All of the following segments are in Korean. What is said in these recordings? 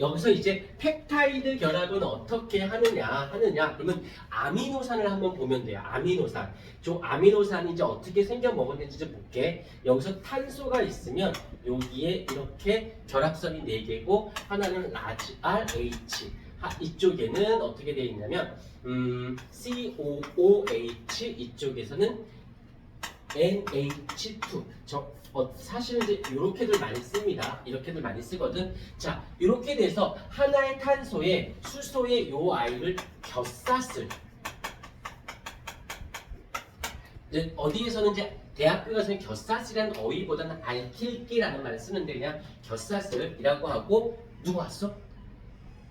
여기서 이제 펩타이드 결합은 어떻게 하느냐 하느냐 그러면 아미노산을 한번 보면 돼요. 아미노산. 저 아미노산이 이제 어떻게 생겨 먹었는지 좀 볼게. 여기서 탄소가 있으면 여기에 이렇게 결합선이 4개고 하나는 라지 RH. 하- 이쪽에는 어떻게 되어 있냐면 음, COOH 이쪽에서는 NH2. 저 어, 사실은 이제 이렇게들 많이 씁니다. 이렇게들 많이 쓰거든. 자, 이렇게 돼서 하나의 탄소에 수소의 요 아이를 겹쌌을 어디에서는 이제 대학교 가서는 겹쌌이라는 어휘보다는 알킬기라는 말을 쓰는데 그냥 겹쌌을이라고 하고 누구 왔어?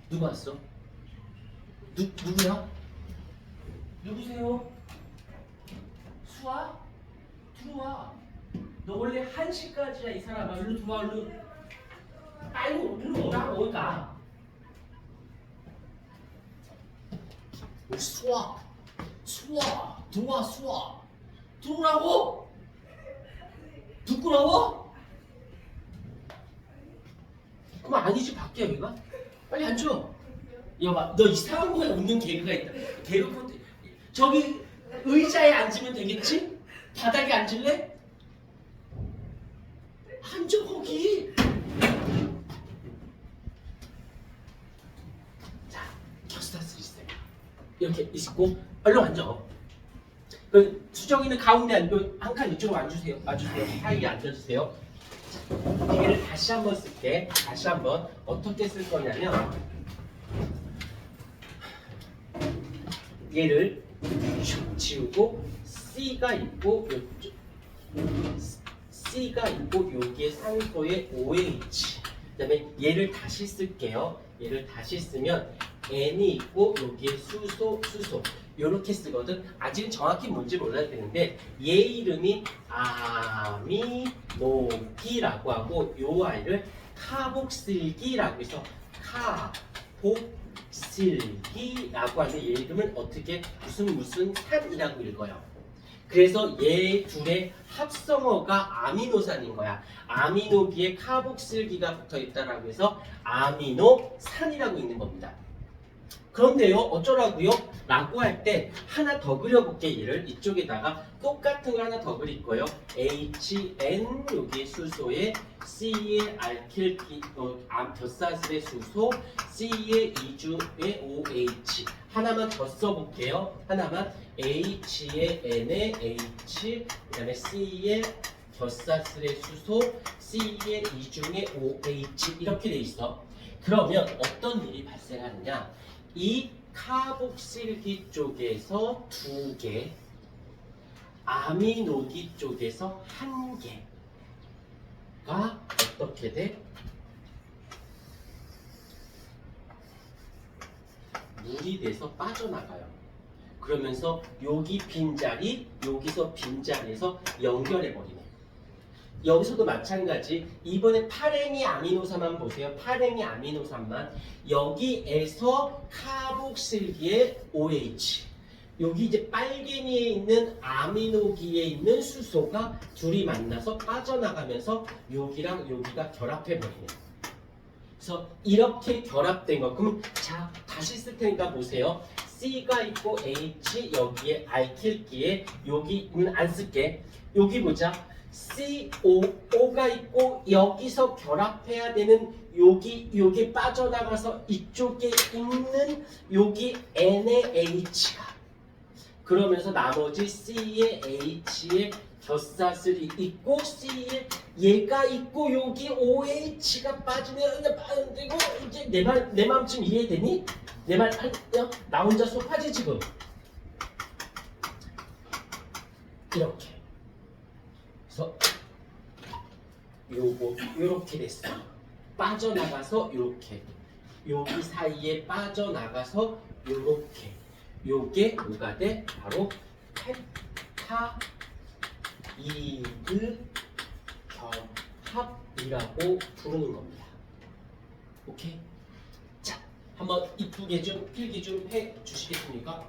누구 왔어? 누 누구야? 누구세요? 수아? 들어와. 너 원래 1시까지야 이 사람아. 일로 들어와 일로. 빨리 일로 오라 오니까. 우리 수아. 수아. 들어와 수아. 들어오라고? 부끄러워? 그럼 아니지 밖에 여기가? 빨리 앉아. 여봐, 너 이상한 거에 웃는 개그가 있다. 개그 저기 의자에 앉으면 되겠지? 바닥에 앉을래? 앉아 거기. 자, 켜스타스 있어요. 이렇게 있고 얼른 앉아. 그 수정이는 가운데 앉고 한 칸 이쪽으로 앉으세요. 앉으세요. 사이에 앉아주세요. 자, 얘를 다시 한번 쓸게. 다시 한번 어떻게 쓸 거냐면 얘를 슉 지우고 C가 있고 C가 있고 여기에 산소의 OH 그다음에 얘를 다시 쓸게요. 얘를 다시 쓰면 N이 있고 여기에 수소 수소 이렇게 쓰거든. 아직은 정확히 뭔지 몰라야 되는데 얘 이름이 아미노기라고 하고 요 아이를 카복실기라고 해서 카복실기라고 하는 얘 이름을 어떻게 무슨 무슨 산이라고 읽어요. 그래서 얘 둘의 합성어가 아미노산인 거야. 아미노기에 카복실기가 붙어 있다라고 해서 아미노산이라고 있는 겁니다. 그런데요, 어쩌라고요? 라고 할 때 하나 더 그려볼게 얘를 이쪽에다가 똑같은 거 하나 더 그릴 거예요. HN 여기 수소에 C의 알킬기 어, 암 벼사슬의 수소 C의 이중의 OH 하나만 더 써볼게요. 하나만 H의 N의 H 그 다음에 C의 벼사슬의 수소 C의 이중의 OH 이렇게 돼 있어. 그러면 어떤 일이 발생하느냐? 이 카복실기 쪽에서 두 개, 아미노기 쪽에서 한 개가 어떻게 돼? 물이 돼서 빠져나가요. 그러면서 여기 빈자리, 여기서 빈자리에서 연결해 버리네. 여기서도 마찬가지. 이번에 파랭이 아미노산만 보세요. 파랭이 아미노산만 여기에서 카복실기의 OH. 여기 이제 빨갱이에 있는 아미노기에 있는 수소가 둘이 만나서 빠져나가면서 여기랑 여기가 결합해 버리네. 그래서 이렇게 결합된 거. 그럼 자 다시 쓸 테니까 보세요. C가 있고 H 여기에 알킬기에 여기 는 안 쓸게. 여기 보자. COO가 있고 여기서 결합해야 되는 여기 여기 빠져나가서 이쪽에 있는 여기 NaH가. 그러면서 나머지 C에 H에 겹사슬이 있고 C에 얘가 있고 여기 OH가 빠지면 빠지고 이제 내말내 마음 좀 이해되니? 내 말 나 혼자 속하지 지금. 이렇게 그래서 요거 요렇게 됐어 빠져나가서 요렇게 여기 사이에 빠져나가서 요렇게 요게 뭐가 돼? 바로 펜타이드 결합이라고 부르는 겁니다. 오케이? 자, 한번 이쁘게 좀 필기 좀 해 주시겠습니까?